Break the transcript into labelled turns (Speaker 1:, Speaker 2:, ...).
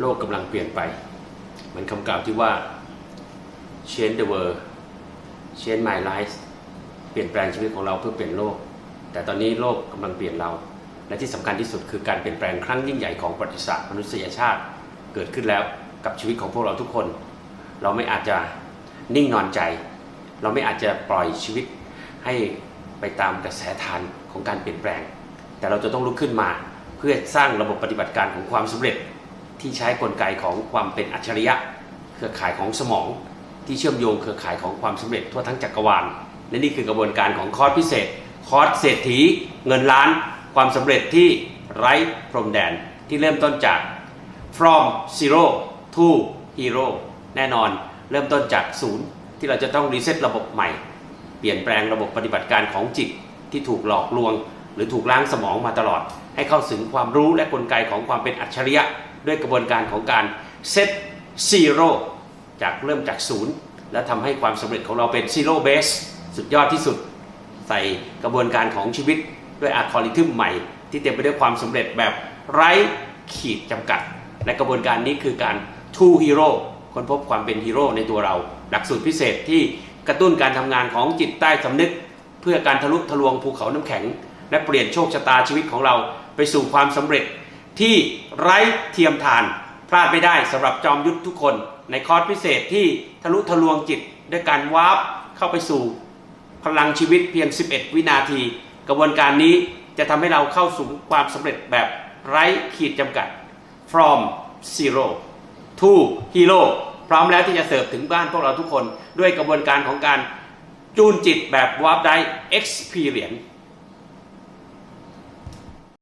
Speaker 1: โลกกำลังเปลี่ยนไป เหมือนคำกล่าวที่ว่า change the world change my life เปลี่ยนแปลงชีวิตของเราเพื่อเปลี่ยนโลก แต่ตอนนี้โลกกำลังเปลี่ยนเรา และที่สำคัญที่สุดคือการเปลี่ยนแปลงครั้งยิ่งใหญ่ของประวัติศาสตร์มนุษยชาติเกิดขึ้นแล้วกับชีวิตของพวกเราทุกคน เราไม่อาจจะนิ่งนอนใจ เราไม่อาจจะปล่อยชีวิตให้ไปตามกระแสทานของการเปลี่ยนแปลง แต่เราจะต้องลุกขึ้นมาเพื่อสร้างระบบปฏิบัติการของความสำเร็จ ที่ใช้กลไกของความเป็นอัจฉริยะ เครือข่ายของสมอง ที่เชื่อมโยงเครือข่ายของความสำเร็จทั่วทั้งจักรวาลและนี่คือกระบวนการของคอร์สพิเศษ คอร์สเศรษฐี เงินล้าน ความสำเร็จที่ไร้พรมแดนที่เริ่มต้นจาก from zero to hero แน่นอนเริ่มต้นจากศูนย์ที่เราจะต้องรีเซ็ตระบบใหม่ เปลี่ยนแปลงระบบปฏิบัติการของจิตที่ถูกหลอกลวง หรือถูกล้างสมองมาตลอด ให้เข้าถึงความรู้และกลไกของความเป็นอัจฉริยะ ด้วยกระบวนการของการเซตซีโร่จากเริ่มจากศูนย์และทำให้ความสำเร็จของเราเป็นซีโร่เบสสุดยอดที่สุด ใส่กระบวนการของชีวิตด้วยอัลกอริทึมใหม่ ที่เต็มไปด้วยความสำเร็จแบบไร้ขีดจำกัด และกระบวนการนี้คือการ Two Hero ค้นพบความเป็นฮีโร่ในตัวเรา หลักสูตรพิเศษที่กระตุ้นการทำงานของจิตใต้สำนึก เพื่อการทะลุทะลวงภูเขาน้ำแข็ง และเปลี่ยนโชคชะตาชีวิตของเราไปสู่ความสำเร็จ ที่ไร้เทียมทาน พลาดไม่ได้สำหรับจอมยุทธทุกคน ในคอร์สพิเศษที่ทะลุทะลวงจิต ด้วยการวาร์ปเข้าไปสู่ พลังชีวิตเพียง 11 วินาที กระบวนการนี้จะทำให้เราเข้าสู่ความสำเร็จแบบไร้ขีดจำกัด from zero to hero พร้อมแล้วที่จะเสิร์ฟถึงบ้านพวกเราทุกคน ด้วยกระบวนการของการจูนจิตแบบ warp drive experience